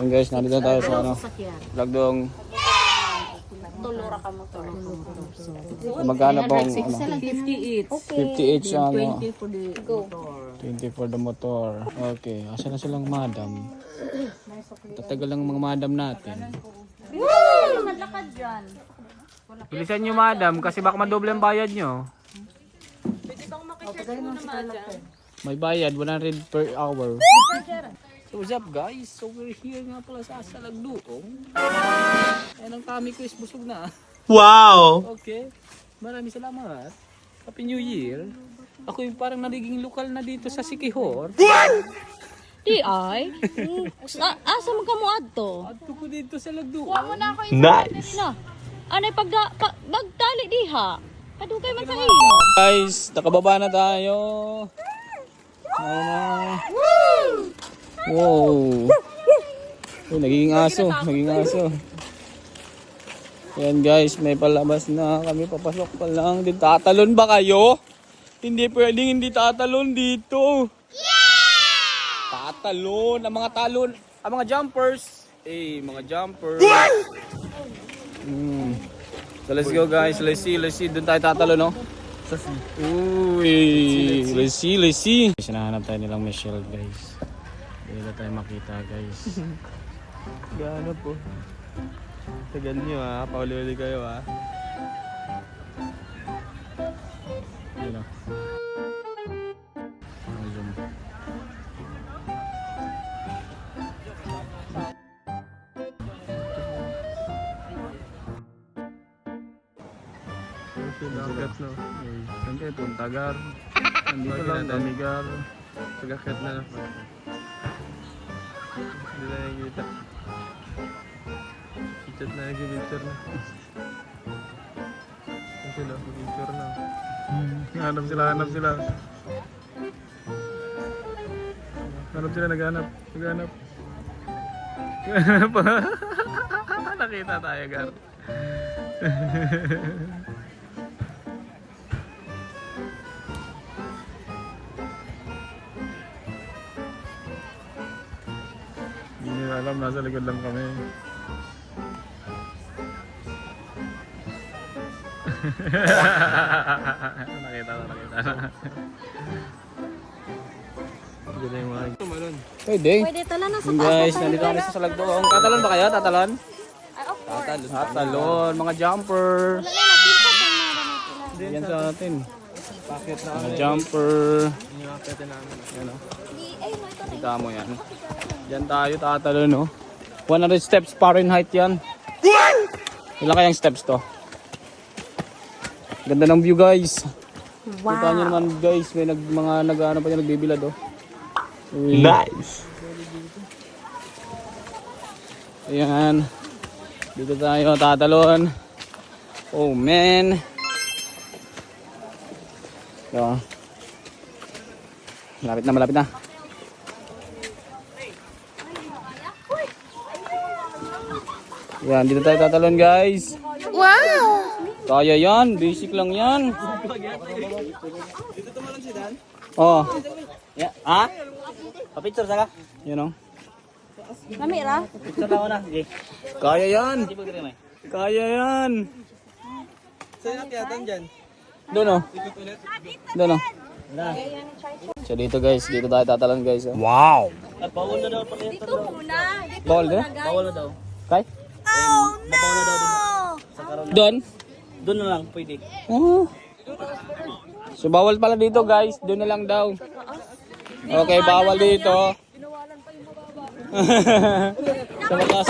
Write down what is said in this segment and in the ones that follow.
Ayun guys, nandito na tayo sa ano, Lagdong. Tulura ka mo to. Magkano pong ano, 58. 58 ang ano, 20 for the motor. 20 for the motor. Okay, asa na silang madam? Tatagal lang ang mga madam natin. Naglakad dyan. Bilisan nyo madam kasi baka madoble ang bayad nyo. May bayad, 100 per hour. So what's up guys? So we're here nga pala sa Salagduong. Ayan ang kami ko is busog na. Wow! Okay. Maraming salamat. Happy New Year. Ako yung parang nagiging lokal na dito sa Sikihor. Di ay. Ah, asa mo ka mo adto? Adto ko dito sa Lagduong. Nice! No. Anay pag pag bagdali diha. Padugay man sa iyo. Guys, nakababa na tayo. Ayun na. Wow. Uy, nagiging aso. Nagiging aso. Ayan guys, may palabas na kami. Papasok pa lang. Din tatalon ba kayo? Hindi pwedeng hindi tatalon dito. Tatalon. Ang mga talon. Ang mga jumpers. Eh, mga jumpers. Hmm. So let's go guys. Let's see, let's see. Doon tayo tatalo, no? Uy, let's see, let's see. Sinahanap tayo nilang Michelle, guys. Na tayo makita, guys. Gaano po? Tagal nyo ha, pauli-uli kayo ha. Yun o. Ang zoom. Tagakat no. Saan kayo punta, Gar? Nandito lang, kami, Gar. Tagakat na lang. Hindi na nakikita. Chat na nag-picture na. Yan sila, picture na. Hanap sila, hanap sila. Hanap sila, naghanap. Naghanap. Naghanap. Nakita tayo, Gar. Nila alam, nasa likod lang kami. nakita na, nakita na. Na yung mga... Tumalon. Pwede. Pwede tala na sa Yun, guys, nandito kami sa Salagdoong. Tatalon ba kayo? Tatalon? Tatalon. Tatalon, mga jumper. Yan sa atin. Bakit na Mga jumper. yung akete namin? Yan o. Kita mo yan. Yan tayo tatalon no. 100 steps Fahrenheit yan. Ilan kayang steps to? Ganda ng view guys. Wow. Kita nyo naman guys, may nag, mga nag-ano pa yan, nagbibilad oh. Uy. Nice! Ayan. Dito tayo tatalon. Oh man. Ito. Malapit na, malapit na. Yan, dito tayo tatalon guys. Wow! Kaya yan, basic lang yan. Dito tumalon si Dan? Oh. Yeah. Ha? Pa-picture saka? Yan oh. Namira? Picture na ako na. Sige. Kaya yan. Kaya yan. Saan natin dyan? Doon oh. Doon oh. So dito guys, dito tayo tatalon guys. Oh. Wow! Bawal na daw pala ito. Ball eh? Bawal na daw. Kay? Bawal na daw din. Sa. Doon? Doon na lang, pwede. Oh. So bawal pala dito guys, doon na lang daw. Okay, bawal dito. sa mataas.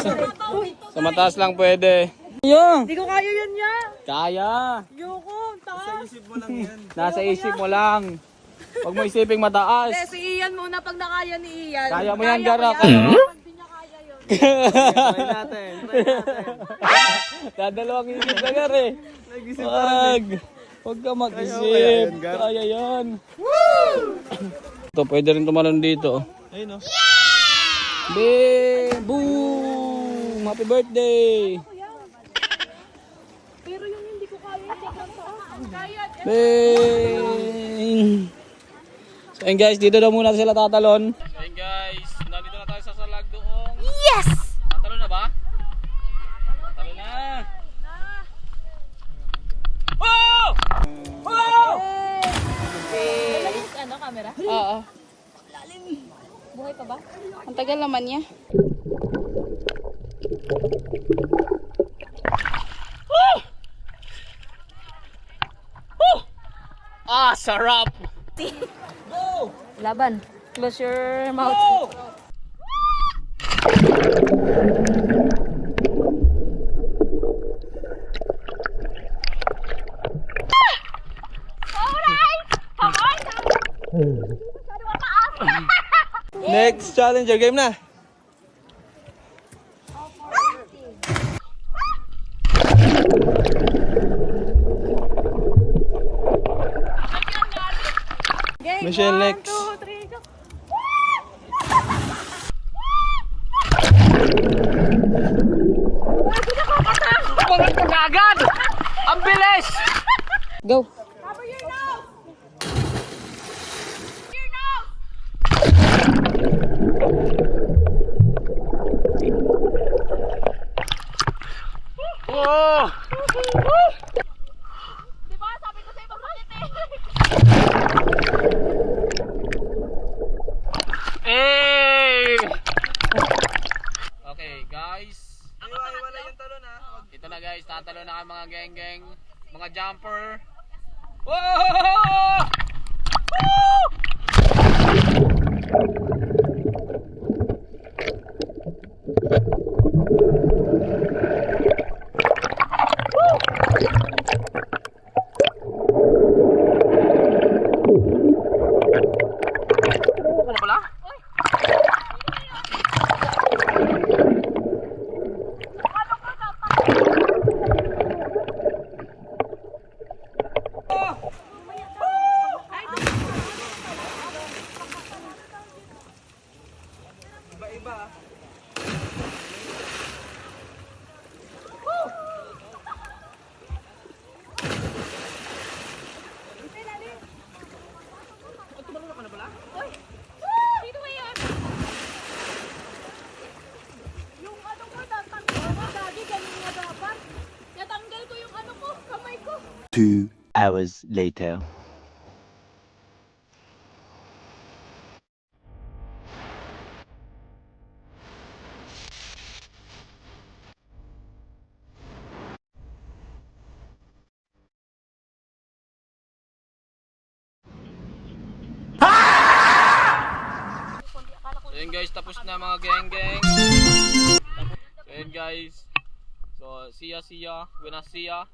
Sa mataas lang pwede. Yeah. Hindi ko kaya yan ya. Kaya. Yoko, taas. Isip mo lang yan. Nasa isip mo lang. Huwag mo isiping mataas. Si Ian muna pag nakaya ni Ian. Kaya mo yan, Gara. Kaya mo. Hindi kaya yun. Try natin. Try natin. Dadalawang isip ka gar eh. Nag-isip Wag. Huwag ka mag-isip. Kaya yan, yan. Ito, pwede rin tumalon dito. Ayun o. Be, boom! Happy birthday! Pero yung hindi ko kaya. Kaya. Bang! So, ayun guys, dito daw muna sila tatalon. Ayun guys, Yes! Talo na ba? Talo na! Oh! Oh! Hey! Yung ano, camera? Oo. Lalim. Buhay pa ba? Ang tagal naman niya. Oh! Oh! Ah, sarap! Go! Laban. Close your mouth. Go! Next challenger game na. Next. Pangat ko na agad! Ang bilis! Go. Oh! Hey! Okay, guys. Ito na guys, ang mga geng-geng, mga jumper. Whoa! Woo! Ano pala? Yung ano ko, tatanggal ko, daddy, ganun nga dapat. Natanggal ko yung ano ko, kamay ko. Two hours later. So yun guys, tapos na mga geng-geng. So guys. So see ya, see ya. Buenas see ya.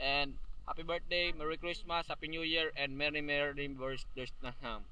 And happy birthday, Merry Christmas, Happy New Year, and Merry Merry birthday na.